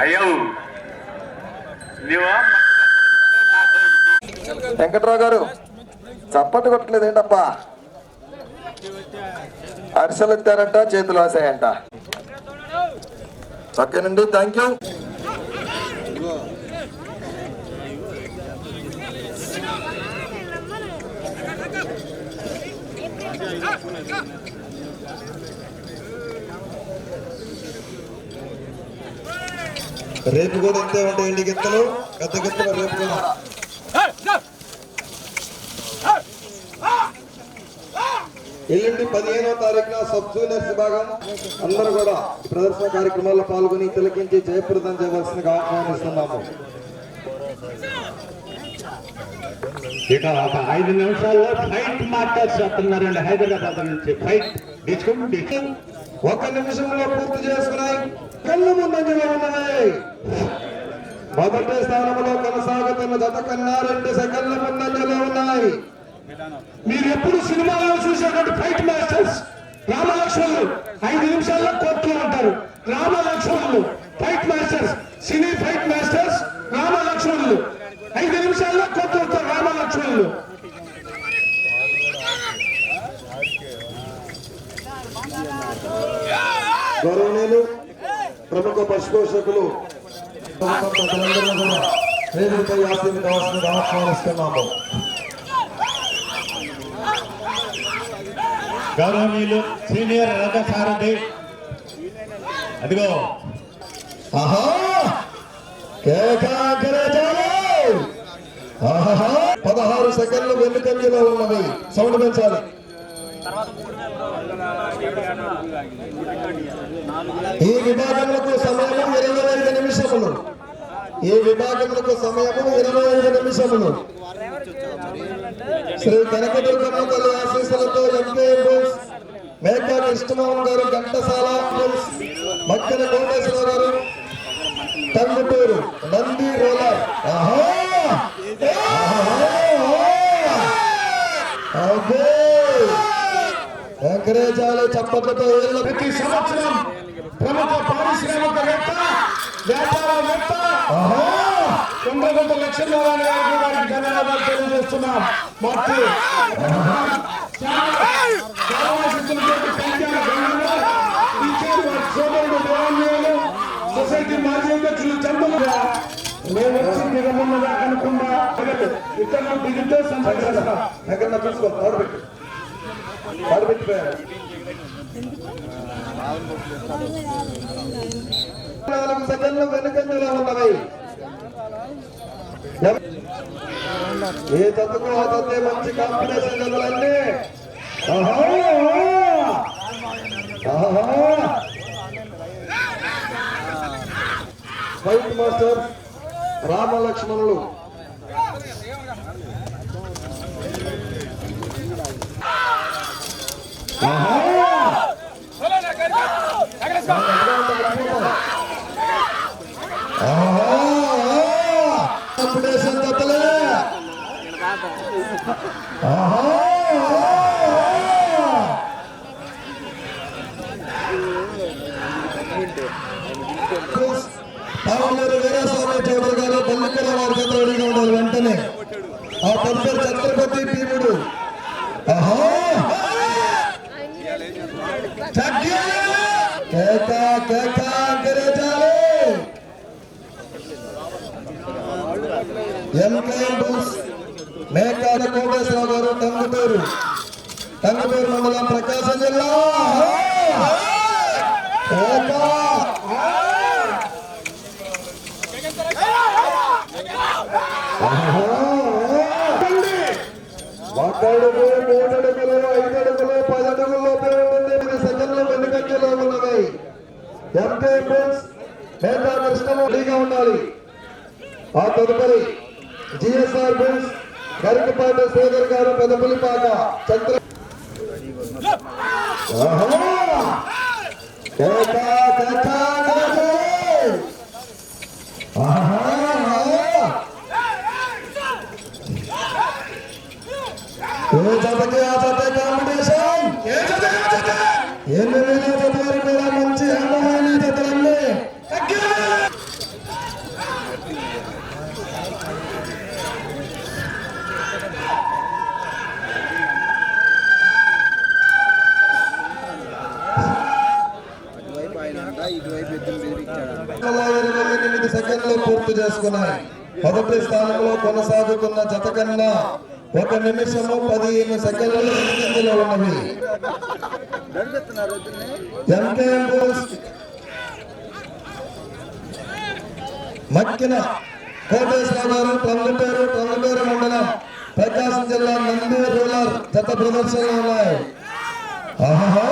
అయ్యో. నీవా? వెంకట్రావు గారు చప్పట్లు కొట్టలేదు అరిసెలు ఎత్తారంట చేతులు ఆసాయంట ఓకేనండి థ్యాంక్ యూ రేపు కూడా ఇంతే ఉంటాయండి గిత్తలు పెద్ద గిత్తలు రేపు కూడా. ఎల్లుండి పదిహేనో తారీఖున సబ్ జూనియర్స్ విభాగం అందరూ కూడా ప్రదర్శన కార్యక్రమాల్లో పాల్గొని తిలకించి జయప్రదం చేయవలసిందిగా ఆహ్వానిస్తున్నాము. ఇక ఒక ఐదు నిమిషాల్లో ఫైట్ మాస్టర్స్ వస్తున్నారండి హైదరాబాద్ నుంచి. ఫైట్ డిస్కౌంట్ ఒక నిమిషంలో పూర్తి చేసుకున్నాయి. కళ్ళు ముందంజలో ఉన్నాయి మొదటి స్థానంలో కొనసాగుతున్న జత కన్నా రెండు సెకండ్ల ముందంజలో ఉన్నాయి. మీరు ఎప్పుడు సినిమాలో చూసేటువంటి ఫైట్ మాస్టర్స్? రామలక్ష్మణులు. ఐదు నిమిషాల్లో కోర్టులో ఉంటారు రామలక్ష్మణులు. Fight masters. Cine fight masters రామలక్ష్మణులు. ఐదు నిమిషాల్లో కోర్టులో ఉంటారు రామలక్ష్మణులు. గౌరవనీయులు ప్రముఖ పశుపోషకులు వేదికపై కావాల్సిందిగా ఆహ్వానిస్తున్నాము. గౌరవనీయులు సీనియర్ రథసారథి. అదిగో. పదహారు సెకండ్లు వెనుకంజలో ఉన్నవి సౌండ్ పెంచాలి. ఈ విభాగములకు సమయము ఇరవై ఐదు నిమిషములు. ఈ విభాగములకు సమయము ఇరవై ఐదు నిమిషములు. శ్రీ కనకదుర్గమ్మ తల్లి ఆశీస్సులతో ఎంకే మేకా కృష్ణమోహన్ గారు ఘంటసాల బోస్ మక్కన కోటేశ్వర గారు టంగుటూరు నంది రోలర్. ఆహా! వెంకటేశాలు చప్పట్లతో ప్రతి సంవత్సరం ప్రముఖ పారిశ్రామికవేత్త వ్యాపారవేత్త ఆహా! కొండగొండ లక్ష్మీనారాయణ గారికి వారికి ధన్యవాదాలు తెలియజేస్తున్నాం మాకు సొసైటీ మాజీ అధ్యక్షులు చంద్రులు మేము వచ్చి దిగమున్నదా అనుకున్నా దిగితే ఎక్కడ చూసుకో నాలుగు సెకండ్లు వెనుకంజలో ఉన్నవి ఏ తత్తుకు ఆ తత్తే మంచి కాంపిటీషన్ ఫైట్ మాస్టర్ రామలక్ష్మణులు జతలే ఆహా! పావులూరు వీరస్వామి చౌదరి గారు బల్లికల వారి చేత ఉండాలి వెంటనే ఆ తదుపరి ఛత్రపతి భీముడు ఎంకే బుల్స్ మేకాల కోటేశ్వరరావు గారు టంగుటూరు టంగుటూరు మండలం ప్రకాశం జిల్లా. కేక! ఒక్కడుగు మూడు అడుగులు ఎనిమిది సెకండ్లు వెనుకంజలో ఉన్నవి ఎంకే బుల్స్ మేకా కృష్ణము ఉండాలి. ఆ తదుపరి జిఎస్ఆర్ బుల్స్ గరికపాటి శ్రీధర్ గారు పెదపులిపాక చంద్ర ఆహా! కేక, కేక, కేక! ఆహా! ఏ జతకి ఆ జత కాంపిటీషన్ ఎన్ని వేల జత వరకు కూడా మంచి అందమైన జతలన్నీ వందల ఇరవై ఎనిమిది సెకండ్లు పూర్తి చేసుకున్నాయి. మొదటి స్థానంలో కొనసాగుతున్న జత కన్నా ఒక నిమిషము పదిహేను సెకండ్లు ముందంజలో ఉన్నవి. మక్కిన కోటేశ్వరరావు టంగుటూరు టంగుటూరు మండలం ప్రకాశం జిల్లా నంది రూరల్ జత ప్రదర్శనలో ఉన్నాయి. ఆహా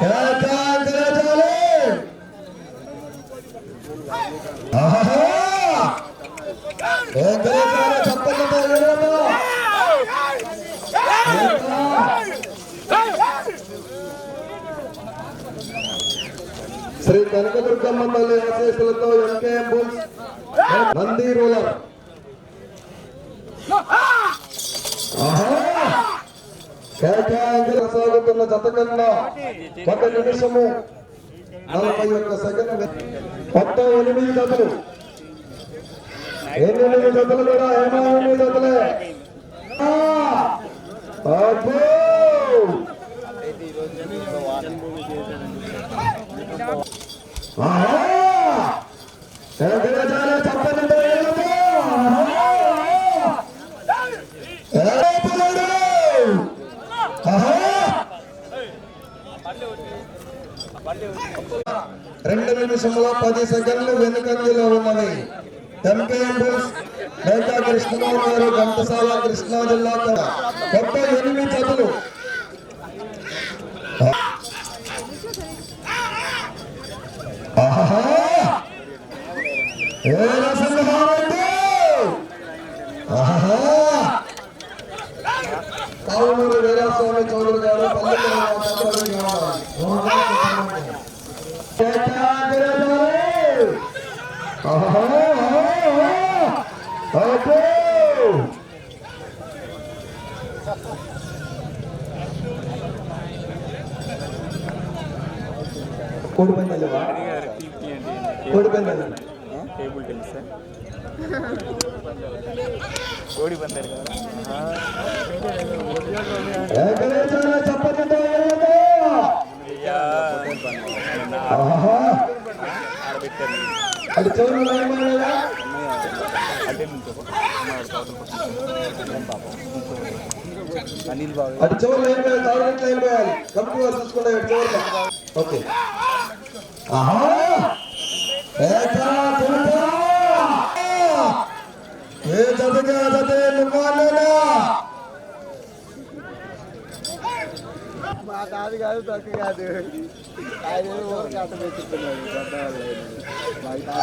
కేకాంకరజాలి ఆహా కేకాంకరజాలి చప్పట్లతో ఎగరదు. శ్రీ కనకదుర్గమ్మ తల్లి ఆశీస్సులతో ఎంకేఎం బుల్స్ నంది రూలర్ ఆహా కేకాంకర సాగుతున్న జత కన్నా ఒక నిమిషము. నలభై ఒక్క సెకండ్ మొత్తం ఎనిమిది జతలు ఎనిమిది జతలు కూడా ఏమో ఎనిమిది జతలే అబ్బో! ఆహా! శంకరాచార్య చప్పట్లతో ఎగరదు. ఆహా! ఏడుపులాడు. ఆహా! రెండు నిమిషంలో పది సెకండ్లు వెనుకంజలో ఉన్నవి ఎంకేఎం మేకా కృష్ణమోహన్ గారు ఘంటసాల కృష్ణా జిల్లా కొత్త ఎనిమిది చదువు ఆహా! ఏ రసంహారండి! ఆహా! కావునూరు వీరాస్వామి చౌదరి గారు పల్లెటూరు వాతావరణం కావాలి. కేటాగిరజాలి! ఆహా! ఆహా! అబ్బో! కోడి పందాలేవా కోడి పందాలు టేబుల్ టెన్నిస్ కోడి పందారు అనిల్ బాబు అటు చివరి లైన్ వేయాలి టార్గెట్ లైన్ వేయాలి కమిటీ వారు చూసుకుంటే అటు చివరిలో ఓకే ఆహా ఏకా తిరుగా! ఏ జతగా జతే నువ్వాలేనా ਗੱਲ ਤੱਕ ਗਾ ਦੇ ਆਏ ਉਹ ਕੱਟ ਵਿੱਚ ਚਲੇ ਜਾਂਦਾ ਲੈ ਭਾਈ ਦਾ